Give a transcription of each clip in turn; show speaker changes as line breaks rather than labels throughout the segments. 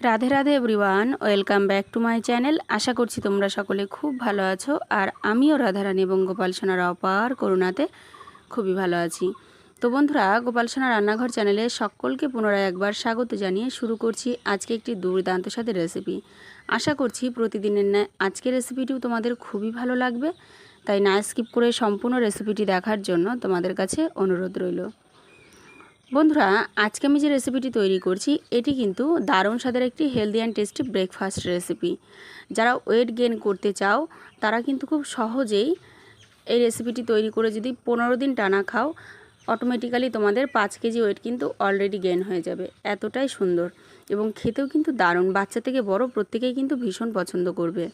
Radhe Radhe everyone, welcome back to my channel. আশা করছি তোমরা সকলে খুব ভালো আছো, আর আমিও রাধারানী এবং গোপাল সোনার অপার করুণাতে খুবই ভালো আছি। তো বন্ধুরা, গোপাল সোনা রান্নাঘর চ্যানেলে সকলকে পুনরায় একবার স্বাগত জানিয়ে শুরু করছি আজকে একটি দুর্দান্ত সাথে রেসিপি। আশা করছি প্রতিদিনের ন্যায় আজকের রেসিপিটিও তোমাদের খুবই ভালো লাগবে, তাই না, স্কিপ করে সম্পূর্ণ রেসিপিটি দেখার জন্য তোমাদের কাছে অনুরোধ রইল। বন্ধুরা, আজকে আমি যে রেসিপিটি তৈরি করছি, এটি কিন্তু দারুণ স্বাদের একটি healthy and tasty breakfast recipe যারা ওয়েট গেন করতে চাও, তারা কিন্তু খুব সহজেই এই রেসিপিটি তৈরি করে যদি পনেরো দিন টানা খাও অটোমেটিক্যালি তোমাদের পাঁচ কেজি ওয়েট কিন্তু অলরেডি গেন হয়ে যাবে। এতটাই সুন্দর এবং খেতেও কিন্তু দারুণ। বাচ্চা থেকে বড় প্রত্যেকেই কিন্তু ভীষণ পছন্দ করবে।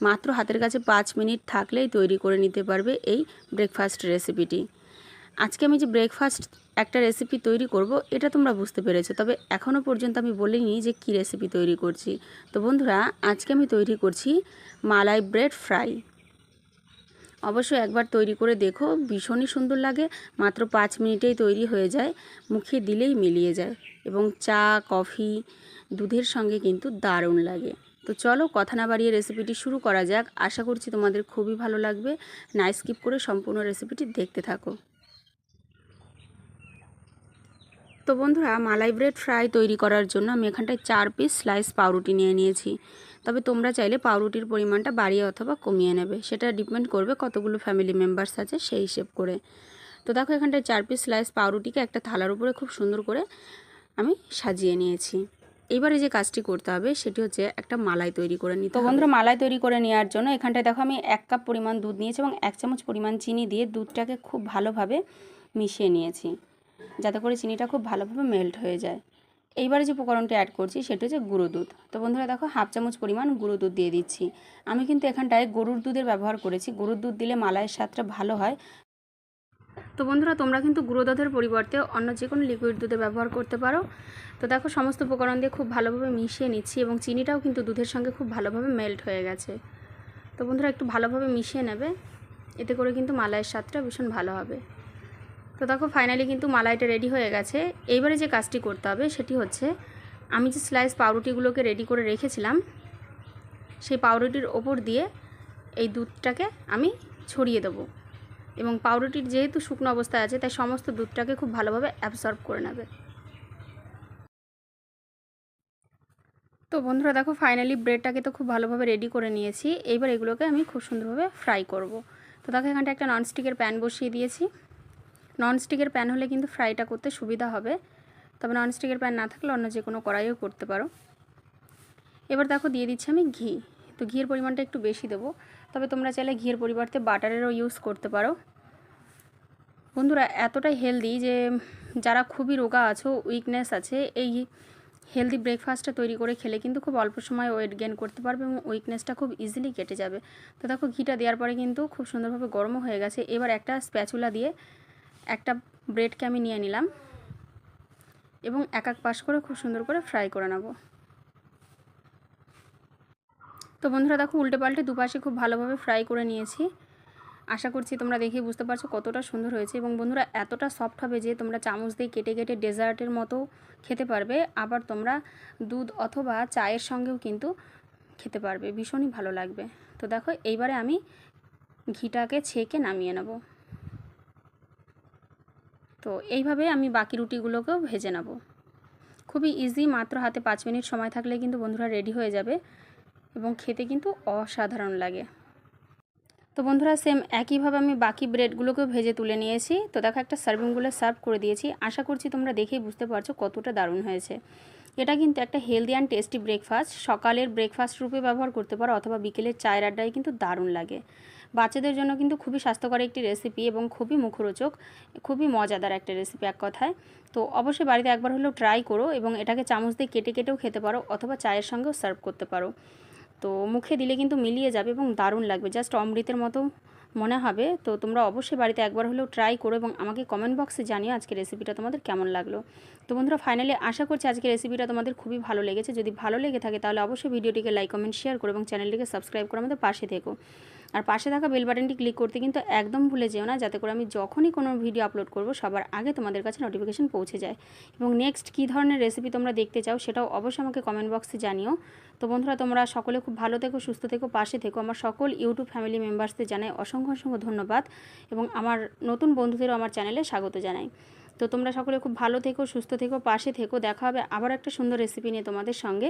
মাত্র হাতের কাছে পাঁচ মিনিট থাকলেই তৈরি করে নিতে পারবে এই ব্রেকফাস্ট রেসিপিটি আজকে আমি যে ব্রেকফাস্ট একটা রেসিপি তৈরি করব, এটা তোমরা বুঝতে পেরেছ। তবে এখনও পর্যন্ত আমি বলিনি যে কী রেসিপি তৈরি করছি। তো বন্ধুরা, আজকে আমি তৈরি করছি মালাই ব্রেড ফ্রাই অবশ্যই একবার তৈরি করে দেখো, ভীষণই সুন্দর লাগে, মাত্র পাঁচ মিনিটেই তৈরি হয়ে যায়, মুখে দিলেই মিলিয়ে যায় এবং চা, কফি, দুধের সঙ্গে কিন্তু দারুণ লাগে। তো চলো কথা না বাড়িয়ে রেসিপিটি শুরু করা যাক। আশা করছি তোমাদের খুবই ভালো লাগবে। না স্কিপ করে সম্পূর্ণ রেসিপিটি দেখতে থাকো। তো বন্ধুরা মালাই ব্রেড ফ্রাই তৈরি করার জন্য আমি এখানটায় চার পিস স্লাইস পাউরুটি নিয়ে নিয়েছি। তবে তোমরা চাইলে পাউরুটির পরিমাণটা বাড়িয়ে অথবা কমিয়ে নেবে। সেটা ডিপেন্ড করবে কতগুলো ফ্যামিলি মেম্বার্স আছে সেই হিসেব করে। তো দেখো এখানটায় চার পিস স্লাইস পাউরুটিকে একটা থালার উপরে খুব সুন্দর করে আমি সাজিয়ে নিয়েছি। এবারে যে কাজটি করতে হবে সেটি হচ্ছে একটা মালাই তৈরি করে নিতে তো বন্ধুরা মালাই তৈরি করে নেওয়ার জন্য এখানটায় দেখো আমি এক কাপ পরিমাণ দুধ নিয়েছি এবং এক চামচ পরিমাণ চিনি দিয়ে দুধটাকে খুব ভালোভাবে মিশিয়ে নিয়েছি। যাতে করে চিনিটা খুব ভালোভাবে মেল্ট হয়ে যায়। এইবারে যে উপকরণটি অ্যাড করছি সেটা হচ্ছে গুঁড়ো দুধ। তো বন্ধুরা দেখো, হাফ চামচ পরিমাণ গুঁড়ো দুধ দিয়ে দিচ্ছি। আমি কিন্তু এখানটায় গরুর দুধের ব্যবহার করেছি। গরুর দুধ দিলে মালাইয়ের স্বাদটা ভালো হয়। তো বন্ধুরা, তোমরা কিন্তু গুঁড়ো দুধের পরিবর্তে অন্য যে কোনো লিকুইড দুধে ব্যবহার করতে পারো। তো দেখো, সমস্ত উপকরণ দিয়ে খুব ভালোভাবে মিশিয়ে নিচ্ছি এবং চিনিটাও কিন্তু দুধের সঙ্গে খুব ভালোভাবে মেল্ট হয়ে গেছে। তো বন্ধুরা, একটু ভালোভাবে মিশিয়ে নেবে। এতে করে কিন্তু মালাইয়ের স্বাদটা ভীষণ ভালো হবে। তো দেখো ফাইনালি কিন্তু মালাইটা রেডি হয়ে গেছে। এইবারে যে কাজটি করতে হবে সেটি হচ্ছে, আমি যে স্লাইস পাউরুটিগুলোকে রেডি করে রেখেছিলাম, সেই পাউরুটির ওপর দিয়ে এই দুধটাকে আমি ছড়িয়ে দেবো। এবং পাউরুটির যেহেতু শুকনো অবস্থায় আছে, তাই সমস্ত দুধটাকে খুব ভালোভাবে অ্যাবসর্ব করে নেবে। তো বন্ধুরা, দেখো ফাইনালি ব্রেডটাকে তো খুব ভালোভাবে রেডি করে নিয়েছি। এইবার এগুলোকে আমি খুব সুন্দরভাবে ফ্রাই করব। তো দেখো এখানটা একটা ননস্টিকের প্যান বসিয়ে দিয়েছি। ননস্টিকের প্যান হলে কিন্তু ফ্রাইটা করতে সুবিধা হবে। তবে ননস্টিকের প্যান না থাকলে অন্য যে কোনো কড়াইও করতে পারো। এবার দেখো, দিয়ে দিচ্ছি আমি ঘি। তো ঘিয়ের পরিমাণটা একটু বেশি দেবো। তবে তোমরা চাইলে ঘিয়ের পরিবর্তে বাটারেরও ইউজ করতে পারো। বন্ধুরা, এতটাই হেলদি যে যারা খুবই রোগা আছো উইকনেস আছে, এই হেলদি ব্রেকফাস্টটা তৈরি করে খেলে কিন্তু খুব অল্প সময় ওয়েট গেন করতে পারবে এবং উইকনেসটা খুব ইজিলি কেটে যাবে। তো দেখো, ঘিটা দেওয়ার পরে কিন্তু খুব সুন্দরভাবে গরমও হয়ে গেছে। এবার একটা স্প্যাচুলা দিয়ে একটা ব্রেডকে আমি নিয়ে নিলাম এবং এক এক পাশ করে খুব সুন্দর করে ফ্রাই করে নেব। তো বন্ধুরা দেখো উল্টে পাল্টে দুপাশে খুব ভালোভাবে ফ্রাই করে নিয়েছি। আশা করছি তোমরা দেখে বুঝতে পারছ কতটা সুন্দর হয়েছে এবং বন্ধুরা এতটা সফট হবে যে তোমরা চামচ দিয়ে কেটে কেটে ডেজার্টের মতো খেতে পারবে। আবার তোমরা দুধ অথবা চায়ের সঙ্গেও কিন্তু খেতে পারবে, ভীষণই ভালো লাগবে। তো দেখো এইবারে আমি ঘিটাকে ছেঁকে নামিয়ে নেব। তো এইভাবে আমি বাকি রুটিগুলোকেও ভেজে নেব। খুবই ইজি মাত্র হাতে পাঁচ মিনিট সময় থাকলে কিন্তু বন্ধুরা রেডি হয়ে যাবে এবং খেতে কিন্তু অসাধারণ লাগে। তো বন্ধুরা সেম একইভাবে আমি বাকি ব্রেডগুলোকেও ভেজে তুলে নিয়েছি। তো দেখো একটা সার্ভিংগুলো সার্ভ করে দিয়েছি। আশা করছি তোমরা দেখেই বুঝতে পারছ কতটা দারুণ হয়েছে। এটা কিন্তু একটা হেলদি অ্যান্ড টেস্টি ব্রেকফাস্ট সকালের ব্রেকফাস্ট রূপে ব্যবহার করতে পারো অথবা বিকেলের চায়ের আড্ডায় কিন্তু দারুণ লাগে। বাচ্চাদের জন্য কিন্তু খুবই স্বাস্থ্যকর একটি রেসিপি এবং খুবই মুখরোচক, খুবই মজাদার একটা রেসিপি এক কথায়। তো অবশ্যই বাড়িতে একবার হলেও ট্রাই করো এবং এটাকে চামচ দিয়ে কেটে কেটেও খেতে পারো অথবা চায়ের সঙ্গেও সার্ভ করতে পারো। তো মুখে দিলে কিন্তু মিলিয়ে যাবে এবং দারুণ লাগবে জাস্ট অমৃতের মতো মনে হবে। তো তোমরা অবশ্যই বাড়িতে একবার হলেও ট্রাই করো এবং আমাকে কমেন্ট বক্সে জানিও আজকে রেসিপিটা তোমাদের কেমন লাগল। তো বন্ধুরা ফাইনালি আশা করছি আজকে রেসিপিটা তোমাদের খুবই ভালো লেগেছে। যদি ভালো লেগে থাকে তাহলে অবশ্যই ভিডিওটিকে লাইক কমেন্ট শেয়ার করো এবং চ্যানেলটিকে সাবস্ক্রাইব করে আমাদের পাশে থেকো। আর পাশে থাকা বেল বাটনটি ক্লিক করতে কিন্তু একদম ভুলে যেও না, যাতে করে আমি যখনই কোনো ভিডিও আপলোড করব, সবার আগে তোমাদের কাছে নোটিফিকেশন পৌঁছে যায়। এবং নেক্সট কী ধরনের রেসিপি তোমরা দেখতে চাও সেটাও অবশ্যই আমাকে কমেন্ট বক্সে জানিও। তো বন্ধুরা, তোমরা সকলে খুব ভালো থেকো, সুস্থ থেকো, পাশে থেকো। আমার সকল ইউটিউব ফ্যামিলি মেম্বার্সদের জানাই অসংখ্য অসংখ্য ধন্যবাদ। এবং আমার নতুন বন্ধুদেরও আমার চ্যানেলে স্বাগত জানাই। তো তোমরা সকলে খুব ভালো থেকো, সুস্থ থেকো, পাশে থেকো। দেখা হবে আবার একটা সুন্দর রেসিপি নিয়ে তোমাদের সঙ্গে।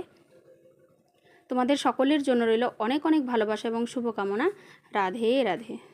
তোমাদের সকলের জন্য রইল অনেক অনেক ভালোবাসা এবং শুভকামনা। রাধে রাধে।